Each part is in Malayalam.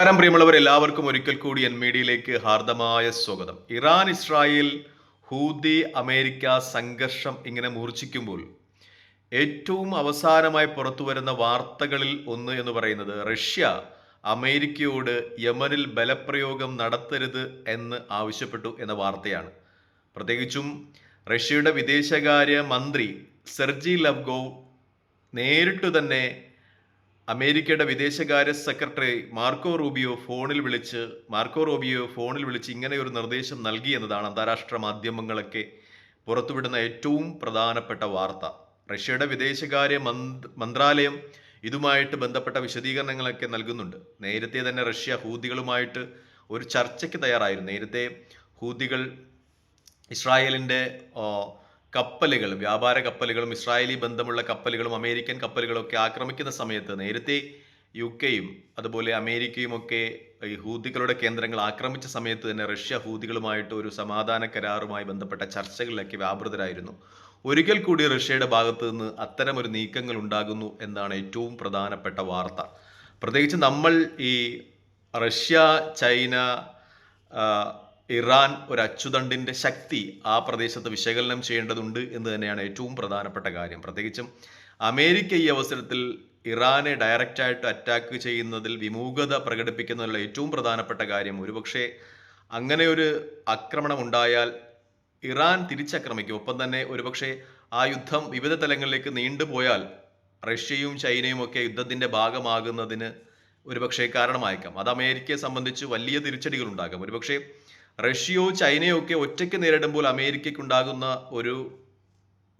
നമസ്കാരം പ്രിയമുള്ളവർ എല്ലാവർക്കും ഒരിക്കൽ കൂടി എൻ മീഡിയയിലേക്ക് ഹാർദമായ സ്വാഗതം. ഇറാൻ ഇസ്രായേൽ ഹൂതി അമേരിക്ക സംഘർഷം ഇങ്ങനെ മൂർച്ഛിക്കുമ്പോൾ ഏറ്റവും അവസാനമായി പുറത്തു വരുന്ന വാർത്തകളിൽ ഒന്ന് എന്ന് പറയുന്നത് റഷ്യ അമേരിക്കയോട് യമനിൽ ബലപ്രയോഗം നടത്തരുത് എന്ന് ആവശ്യപ്പെട്ടു എന്ന വാർത്തയാണ്. പ്രത്യേകിച്ചും റഷ്യയുടെ വിദേശകാര്യ മന്ത്രി സെർജി ലവ്ഗോവ് നേരിട്ട് തന്നെ അമേരിക്കയുടെ വിദേശകാര്യ സെക്രട്ടറി മാർക്കോ റൂബിയോ ഫോണിൽ വിളിച്ച് മാർക്കോ റൂബിയോ ഫോണിൽ വിളിച്ച് ഇങ്ങനെ ഒരു നിർദ്ദേശം നൽകി എന്നതാണ് അന്താരാഷ്ട്ര മാധ്യമങ്ങളൊക്കെ പുറത്തുവിടുന്ന ഏറ്റവും പ്രധാനപ്പെട്ട വാർത്ത. റഷ്യയുടെ വിദേശകാര്യ മന്ത്രാലയം ഇതുമായിട്ട് ബന്ധപ്പെട്ട വിശദീകരണങ്ങളൊക്കെ നൽകുന്നുണ്ട്. നേരത്തെ തന്നെ റഷ്യ ഹൂതികളുമായിട്ട് ഒരു ചർച്ചയ്ക്ക് തയ്യാറായിരുന്നു. നേരത്തെ ഹൂതികൾ ഇസ്രായേലിന്റെ കപ്പലുകൾ വ്യാപാര കപ്പലുകളും ഇസ്രായേലി ബന്ധമുള്ള കപ്പലുകളും അമേരിക്കൻ കപ്പലുകളൊക്കെ ആക്രമിക്കുന്ന സമയത്ത് നേരത്തെ യു കെയും അതുപോലെ അമേരിക്കയും ഒക്കെ ഈ ഹൂതികളുടെ കേന്ദ്രങ്ങൾ ആക്രമിച്ച സമയത്ത് തന്നെ റഷ്യ ഹൂതികളുമായിട്ട് ഒരു സമാധാന കരാറുമായി ബന്ധപ്പെട്ട ചർച്ചകളിലൊക്കെ വ്യാപൃതരായിരുന്നു. ഒരിക്കൽ കൂടി റഷ്യയുടെ ഭാഗത്ത് നിന്ന് അത്തരമൊരു നീക്കങ്ങൾ ഉണ്ടാകുന്നു എന്നാണ് ഏറ്റവും പ്രധാനപ്പെട്ട വാർത്ത. പ്രത്യേകിച്ച് നമ്മൾ ഈ റഷ്യ ചൈന ഇറാൻ ഒരു അച്ചുതണ്ടിന്റെ ശക്തി ആ പ്രദേശത്ത് വിശകലനം ചെയ്യേണ്ടതുണ്ട് എന്ന് തന്നെയാണ് ഏറ്റവും പ്രധാനപ്പെട്ട കാര്യം. പ്രത്യേകിച്ചും അമേരിക്ക ഈ അവസരത്തിൽ ഇറാനെ ഡയറക്റ്റായിട്ട് അറ്റാക്ക് ചെയ്യുന്നതിൽ വിമുഖത പ്രകടിപ്പിക്കുന്നതിലുള്ള ഏറ്റവും പ്രധാനപ്പെട്ട കാര്യം ഒരുപക്ഷെ അങ്ങനെ ഒരു ആക്രമണം ഉണ്ടായാൽ ഇറാൻ തിരിച്ചാക്രമിക്കും. ഒപ്പം തന്നെ ഒരുപക്ഷെ ആ യുദ്ധം വിവിധ തലങ്ങളിലേക്ക് നീണ്ടുപോയാൽ റഷ്യയും ചൈനയും ഒക്കെ യുദ്ധത്തിന്റെ ഭാഗമാകുന്നതിന് ഒരുപക്ഷെ കാരണമായേക്കാം. അത് അമേരിക്കയെ സംബന്ധിച്ച് വലിയ തിരിച്ചടികൾ ഉണ്ടാകാം ഒരുപക്ഷെ റഷ്യയോ ചൈനയോ ഒക്കെ ഒറ്റയ്ക്ക് നേരിടുമ്പോൾ അമേരിക്കയ്ക്കുണ്ടാകുന്ന ഒരു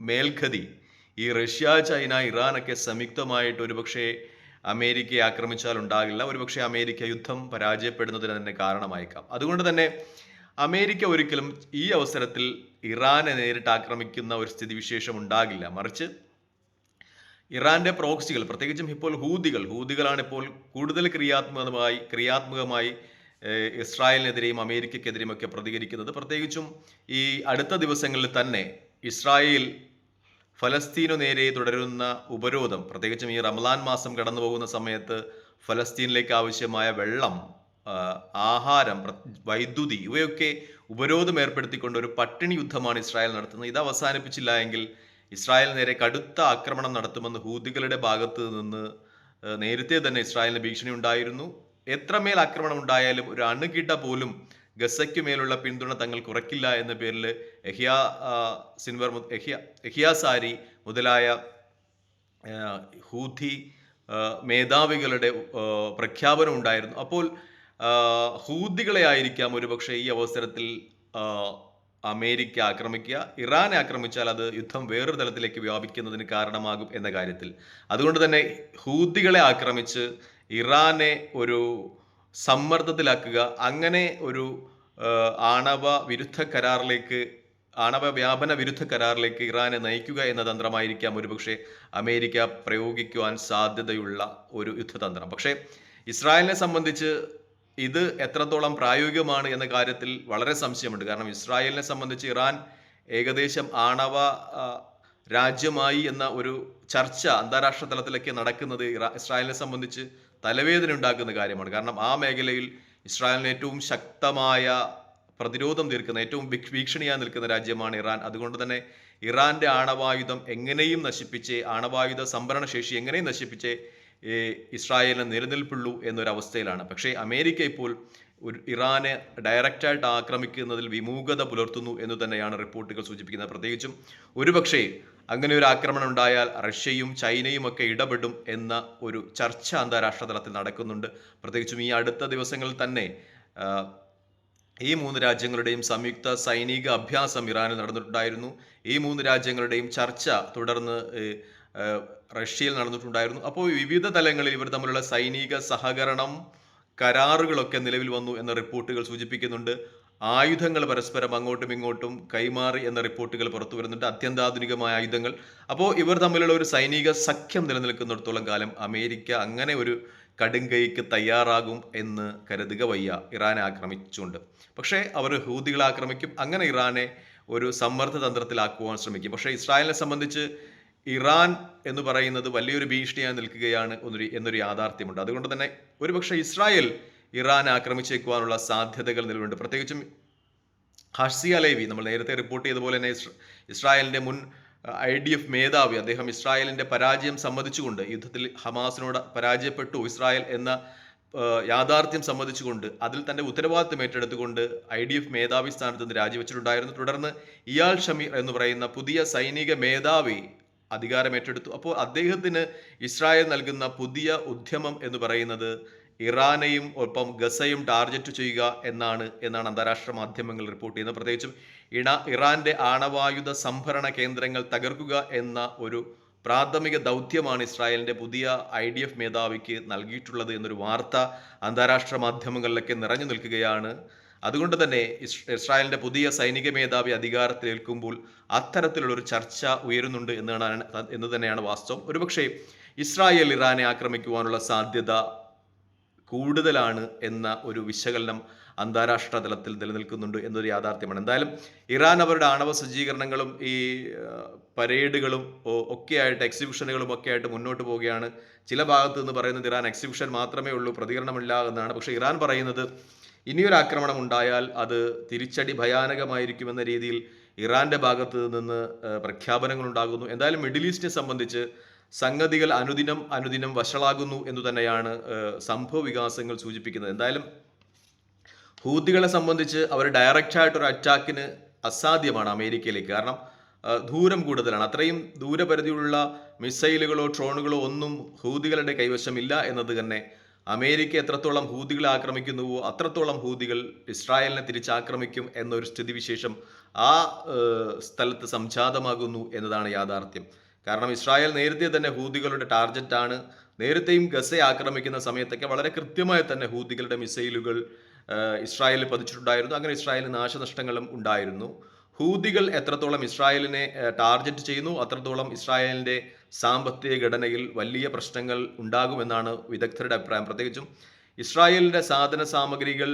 മേൽഗതി ഈ റഷ്യ ചൈന ഇറാനൊക്കെ സംയുക്തമായിട്ട് ഒരുപക്ഷെ അമേരിക്കയെ ആക്രമിച്ചാൽ ഉണ്ടാകില്ല. ഒരുപക്ഷെ അമേരിക്ക യുദ്ധം പരാജയപ്പെടുന്നതിന് തന്നെ കാരണമായേക്കാം. അതുകൊണ്ട് തന്നെ അമേരിക്ക ഒരിക്കലും ഈ അവസരത്തിൽ ഇറാനെ നേരിട്ട് ആക്രമിക്കുന്ന ഒരു സ്ഥിതിവിശേഷം ഉണ്ടാകില്ല. മറിച്ച് ഇറാന്റെ പ്രോക്സികൾ പ്രത്യേകിച്ചും ഇപ്പോൾ ഹൂതികൾ ഹൂതികളാണ് ഇപ്പോൾ കൂടുതൽ ക്രിയാത്മകമായി ക്രിയാത്മകമായി ഇസ്രായേലിനെതിരെയും അമേരിക്കയ്ക്കെതിരെയും ഒക്കെ പ്രതികരിക്കുന്നത്. പ്രത്യേകിച്ചും ഈ അടുത്ത ദിവസങ്ങളിൽ തന്നെ ഇസ്രായേൽ ഫലസ്തീനു നേരെ തുടരുന്ന ഉപരോധം പ്രത്യേകിച്ചും ഈ റമലാൻ മാസം കടന്നു പോകുന്ന സമയത്ത് ഫലസ്തീനിലേക്ക് ആവശ്യമായ വെള്ളം ആഹാരം വൈദ്യുതി ഇവയൊക്കെ ഉപരോധം ഏർപ്പെടുത്തിക്കൊണ്ട് ഒരു പട്ടിണി യുദ്ധമാണ് ഇസ്രായേൽ നടത്തുന്നത്. ഇത് അവസാനിപ്പിച്ചില്ല എങ്കിൽ ഇസ്രായേൽ നേരെ കടുത്ത ആക്രമണം നടത്തുമെന്ന് ഹൂതികളുടെ ഭാഗത്ത് നിന്ന് നേരത്തെ തന്നെ ഇസ്രായേലിന് ഭീഷണി ഉണ്ടായിരുന്നു. എത്രമേൽ ആക്രമണം ഉണ്ടായാലും ഒരു അണുകിട പോലും ഗസയ്ക്ക് മേലുള്ള പിന്തുണ തങ്ങൾ കുറയ്ക്കില്ല എന്ന പേരിൽ എഹിയ സിൻവർ എഹിയ സാരി മുതലായ ഹൂതി മേധാവികളുടെ പ്രഖ്യാപനം ഉണ്ടായിരുന്നു. അപ്പോൾ ഹൂദികളെ ആയിരിക്കാം ഒരുപക്ഷെ ഈ അവസരത്തിൽ അമേരിക്ക ആക്രമിക്കുക. ഇറാനെ ആക്രമിച്ചാൽ അത് യുദ്ധം വേറൊരു തലത്തിലേക്ക് വ്യാപിക്കുന്നതിന് കാരണമാകും എന്ന കാര്യത്തിൽ. അതുകൊണ്ട് തന്നെ ഹൂതികളെ ആക്രമിച്ച് ഇറാനെ ഒരു സമ്മർദ്ദത്തിലാക്കുക അങ്ങനെ ഒരു ആണവ വിരുദ്ധ കരാറിലേക്ക് ആണവ വ്യാപന വിരുദ്ധ കരാറിലേക്ക് ഇറാനെ നയിക്കുക എന്ന തന്ത്രമായിരിക്കാം ഒരുപക്ഷെ അമേരിക്ക പ്രയോഗിക്കുവാൻ സാധ്യതയുള്ള ഒരു യുദ്ധതന്ത്രം. പക്ഷേ ഇസ്രായേലിനെ സംബന്ധിച്ച് ഇത് എത്രത്തോളം പ്രായോഗികമാണ് എന്ന കാര്യത്തിൽ വളരെ സംശയമുണ്ട്. കാരണം ഇസ്രായേലിനെ സംബന്ധിച്ച് ഇറാൻ ഏകദേശം ആണവ രാജ്യമായി എന്ന ഒരു ചർച്ച അന്താരാഷ്ട്ര തലത്തിലൊക്കെ നടക്കുന്നത് ഇറാ ഇസ്രായേലിനെ സംബന്ധിച്ച് തലവേദന ഉണ്ടാക്കുന്ന കാര്യമാണ്. കാരണം ആ മേഖലയിൽ ഇസ്രായേലിന് ഏറ്റവും ശക്തമായ പ്രതിരോധം തീർക്കുന്ന ഏറ്റവും വീക്ഷണിയാ നിൽക്കുന്ന രാജ്യമാണ് ഇറാൻ. അതുകൊണ്ട് തന്നെ ഇറാന്റെ ആണവായുധം എങ്ങനെയും നശിപ്പിച്ച് ആണവായുധ സംഭരണ ശേഷി എങ്ങനെയും നശിപ്പിച്ച് ഇസ്രായേലിന് നിലനിൽപ്പുള്ളൂ എന്നൊരവസ്ഥയിലാണ്. പക്ഷേ അമേരിക്ക ഇപ്പോൾ ഒരു ഇറാനെ ഡയറക്റ്റായിട്ട് ആക്രമിക്കുന്നതിൽ വിമുഖത പുലർത്തുന്നു എന്ന് തന്നെയാണ് റിപ്പോർട്ടുകൾ സൂചിപ്പിക്കുന്നത്. പ്രത്യേകിച്ചും ഒരുപക്ഷേ അങ്ങനെ ഒരു ആക്രമണം ഉണ്ടായാൽ റഷ്യയും ചൈനയും ഒക്കെ ഇടപെടും എന്ന ഒരു ചർച്ച അന്താരാഷ്ട്ര തലത്തിൽ നടക്കുന്നുണ്ട്. പ്രത്യേകിച്ചും ഈ അടുത്ത ദിവസങ്ങളിൽ തന്നെ ഈ മൂന്ന് രാജ്യങ്ങളുടെയും സംയുക്ത സൈനിക അഭ്യാസം ഇറാനിൽ നടന്നിട്ടുണ്ടായിരുന്നു. ഈ മൂന്ന് രാജ്യങ്ങളുടെയും ചർച്ച തുടർന്ന് റഷ്യയിൽ നടന്നിട്ടുണ്ടായിരുന്നു. അപ്പോൾ വിവിധ തലങ്ങളിൽ ഇവർ തമ്മിലുള്ള സൈനിക സഹകരണം കരാറുകളൊക്കെ നിലവിൽ വന്നു എന്ന റിപ്പോർട്ടുകൾ സൂചിപ്പിക്കുന്നുണ്ട്. ആയുധങ്ങൾ പരസ്പരം അങ്ങോട്ടും ഇങ്ങോട്ടും കൈമാറി എന്ന റിപ്പോർട്ടുകൾ പുറത്തു വരുന്നുണ്ട്. അത്യന്താധുനികമായ ആയുധങ്ങൾ. അപ്പോൾ ഇവർ തമ്മിലുള്ള ഒരു സൈനിക സഖ്യം നിലനിൽക്കുന്നിടത്തോളം കാലം അമേരിക്ക അങ്ങനെ ഒരു കടുങ്കൈക്ക് തയ്യാറാകും എന്ന് കരുതുക വയ്യ. ഇറാനെ ആക്രമിച്ചുകൊണ്ട്. പക്ഷേ അവർ ഹൂതികളെ ആക്രമിക്കും. അങ്ങനെ ഇറാനെ ഒരു സമ്മർദ്ദ തന്ത്രത്തിലാക്കുവാൻ ശ്രമിക്കും. പക്ഷേ ഇസ്രായേലിനെ സംബന്ധിച്ച് ഇറാൻ എന്ന് പറയുന്നത് വലിയൊരു ഭീഷണിയായി നിൽക്കുകയാണ് എന്നൊരു എന്നൊരു യാഥാർത്ഥ്യമുണ്ട്. അതുകൊണ്ട് തന്നെ ഒരുപക്ഷെ ഇസ്രായേൽ ഇറാൻ ആക്രമിച്ചേക്കുവാനുള്ള സാധ്യതകൾ നിലവിലുണ്ട്. പ്രത്യേകിച്ചും ഹർസിയ ലേവി നമ്മൾ നേരത്തെ റിപ്പോർട്ട് ചെയ്ത പോലെ തന്നെ ഇസ്രായേലിന്റെ മുൻ ഐ ഡി എഫ് മേധാവി അദ്ദേഹം ഇസ്രായേലിന്റെ പരാജയം സമ്മതിച്ചുകൊണ്ട് യുദ്ധത്തിൽ ഹമാസിനോട് പരാജയപ്പെട്ടു ഇസ്രായേൽ എന്ന യാഥാർത്ഥ്യം സമ്മതിച്ചുകൊണ്ട് അതിൽ തന്റെ ഉത്തരവാദിത്തം ഏറ്റെടുത്തുകൊണ്ട് ഐ ഡി എഫ് മേധാവി സ്ഥാനത്ത് നിന്ന് രാജിവെച്ചിട്ടുണ്ടായിരുന്നു. തുടർന്ന് ഇയാൾ ഷമീർ എന്ന് പറയുന്ന പുതിയ സൈനിക മേധാവി അധികാരം ഏറ്റെടുത്തു. അപ്പോൾ അദ്ദേഹത്തിന് ഇസ്രായേൽ നൽകുന്ന പുതിയ ഉദ്യമം എന്ന് പറയുന്നത് ഇറാനെയും ഒപ്പം ഗസയും ടാർഗറ്റ് ചെയ്യുക എന്നാണ് എന്നാണ് അന്താരാഷ്ട്ര മാധ്യമങ്ങൾ റിപ്പോർട്ട് ചെയ്യുന്നത്. പ്രത്യേകിച്ചും ഇണ ഇറാന്റെ ആണവായുധ സംഭരണ കേന്ദ്രങ്ങൾ തകർക്കുക എന്ന ഒരു പ്രാഥമിക ദൗത്യമാണ് ഇസ്രായേലിന്റെ പുതിയ ഐ ഡി എഫ് മേധാവിക്ക് നൽകിയിട്ടുള്ളത് എന്നൊരു വാർത്ത അന്താരാഷ്ട്ര മാധ്യമങ്ങളിലൊക്കെ നിറഞ്ഞു നിൽക്കുകയാണ്. അതുകൊണ്ട് തന്നെ ഇസ് ഇസ്രായേലിന്റെ പുതിയ സൈനിക മേധാവി അധികാരത്തിലേൽക്കുമ്പോൾ അത്തരത്തിലുള്ള ഒരു ചർച്ച ഉയരുന്നുണ്ട് എന്നാണ് എന്ന് തന്നെയാണ് വാസ്തവം. ഒരുപക്ഷെ ഇസ്രായേൽ ഇറാനെ ആക്രമിക്കുവാനുള്ള സാധ്യത കൂടുതലാണ് എന്ന ഒരു വിശകലനം അന്താരാഷ്ട്ര തലത്തിൽ നിലനിൽക്കുന്നുണ്ട് എന്നൊരു യാഥാർത്ഥ്യമാണ്. എന്തായാലും ഇറാൻ അവരുടെ ആണവ സജ്ജീകരണങ്ങളും ഈ പരേഡുകളും ഒക്കെയായിട്ട് എക്സിബിഷനുകളും ഒക്കെ ആയിട്ട് മുന്നോട്ട് പോവുകയാണ്. ചില ഭാഗത്ത് നിന്ന് പറയുന്നത് ഇറാൻ എക്സിബിഷൻ മാത്രമേ ഉള്ളൂ പ്രതികരണമില്ല എന്നാണ്. പക്ഷേ ഇറാൻ പറയുന്നത് ഇനിയൊരു ആക്രമണം ഉണ്ടായാൽ അത് തിരിച്ചടി ഭയാനകമായിരിക്കുമെന്ന രീതിയിൽ ഇറാന്റെ ഭാഗത്ത് നിന്ന് പ്രഖ്യാപനങ്ങൾ ഉണ്ടാകുന്നു എന്തായാലും മിഡിൽ ഈസ്റ്റിനെ സംബന്ധിച്ച് സംഗതികൾ അനുദിനം അനുദിനം വഷളാകുന്നു എന്ന് തന്നെയാണ് സംഭവ വികാസങ്ങൾ സൂചിപ്പിക്കുന്നത്. എന്തായാലും ഹൂതികളെ സംബന്ധിച്ച് അവർ ഡയറക്റ്റ് ആയിട്ട് ഒരു അറ്റാക്കിന് അസാധ്യമാണ് അമേരിക്കയിലേക്ക്. കാരണം ദൂരം കൂടുതലാണ്. അത്രയും ദൂരപരിധിയുള്ള മിസൈലുകളോ ഡ്രോണുകളോ ഒന്നും ഹൂതികളുടെ കൈവശമില്ല എന്നത് തന്നെ അമേരിക്ക എത്രത്തോളം ഹൂതികളെ ആക്രമിക്കുന്നുവോ അത്രത്തോളം ഹൂതികൾ ഇസ്രായേലിനെ തിരിച്ചാക്രമിക്കും എന്നൊരു സ്ഥിതിവിശേഷം ആ സ്ഥലത്ത് സംജാതമാകുന്നു എന്നതാണ് യാഥാർത്ഥ്യം. കാരണം ഇസ്രായേൽ നേരത്തെ തന്നെ ഹൂതികളുടെ ടാർജറ്റാണ്. നേരത്തെയും ഗസയെ ആക്രമിക്കുന്ന സമയത്തൊക്കെ വളരെ കൃത്യമായി തന്നെ ഹൂതികളുടെ മിസൈലുകൾ ഇസ്രായേലിൽ പതിച്ചിട്ടുണ്ടായിരുന്നു. അങ്ങനെ ഇസ്രായേലിന് നാശനഷ്ടങ്ങളും ഉണ്ടായിരുന്നു. ഹൂതികൾ എത്രത്തോളം ഇസ്രായേലിനെ ടാർഗറ്റ് ചെയ്യുന്നു അത്രത്തോളം ഇസ്രായേലിന്റെ സാമ്പത്തിക ഘടനയിൽ വലിയ പ്രശ്നങ്ങൾ ഉണ്ടാകുമെന്നാണ് വിദഗ്ധരുടെ അഭിപ്രായം. പ്രത്യേകിച്ചും ഇസ്രായേലിന്റെ സാധന സാമഗ്രികൾ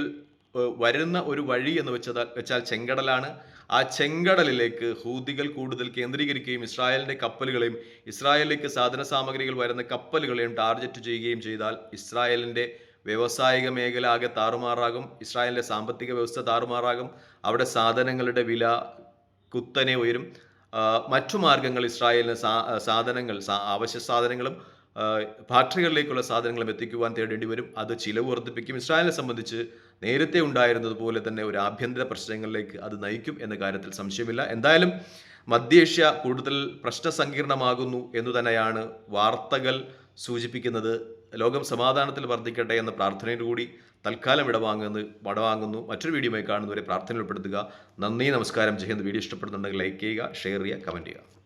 വരുന്ന ഒരു വഴി എന്ന് വെച്ചത് വെച്ചാൽ ചെങ്കടലാണ്. ആ ചെങ്കടലിലേക്ക് ഹൂതികൾ കൂടുതൽ കേന്ദ്രീകരിക്കുകയും ഇസ്രായേലിന്റെ കപ്പലുകളെയും ഇസ്രായേലിലേക്ക് സാധന സാമഗ്രികൾ വരുന്ന കപ്പലുകളെയും ടാർഗറ്റ് ചെയ്യുകയും ചെയ്താൽ ഇസ്രായേലിന്റെ വ്യവസായിക മേഖല ആകെ താറുമാറാകും. ഇസ്രായേലിന്റെ സാമ്പത്തിക വ്യവസ്ഥ താറുമാറാകും. അവിടെ സാധനങ്ങളുടെ വില കുത്തനെ ഉയരും. മറ്റു മാർഗങ്ങൾ ഇസ്രായേലിന് സാധനങ്ങൾ അവശ്യ സാധനങ്ങളും ഫാക്ടറികളിലേക്കുള്ള സാധനങ്ങളും എത്തിക്കുവാൻ തേടേണ്ടി വരും. അത് ചിലവ് വർദ്ധിപ്പിക്കും. ഇസ്രായേലിനെ സംബന്ധിച്ച് നേരത്തെ ഉണ്ടായിരുന്നതുപോലെ തന്നെ ഒരു ആഭ്യന്തര പ്രശ്നങ്ങളിലേക്ക് അത് നയിക്കും എന്ന കാര്യത്തിൽ സംശയമില്ല. എന്തായാലും മധ്യേഷ്യ കൂടുതൽ പ്രശ്നസങ്കീർണമാകുന്നു എന്നു തന്നെയാണ് വാർത്തകൾ സൂചിപ്പിക്കുന്നത്. ലോകം സമാധാനത്തിൽ വർദ്ധിക്കട്ടെ എന്ന പ്രാർത്ഥനയോടുകൂടി തൽക്കാലം ഇടവാങ്ങുന്നു വടവാങ്ങുന്നു മറ്റൊരു വീഡിയോയുമായി കാണുന്നവരെ പ്രാർത്ഥന ഉൾപ്പെടുത്തുക. നന്ദി നമസ്കാരം. ജയ് വീഡിയോ ഇഷ്ടപ്പെടുന്നുണ്ടെങ്കിൽ ലൈക്ക് ചെയ്യുക ഷെയർ ചെയ്യുക കമന്റ് ചെയ്യുക.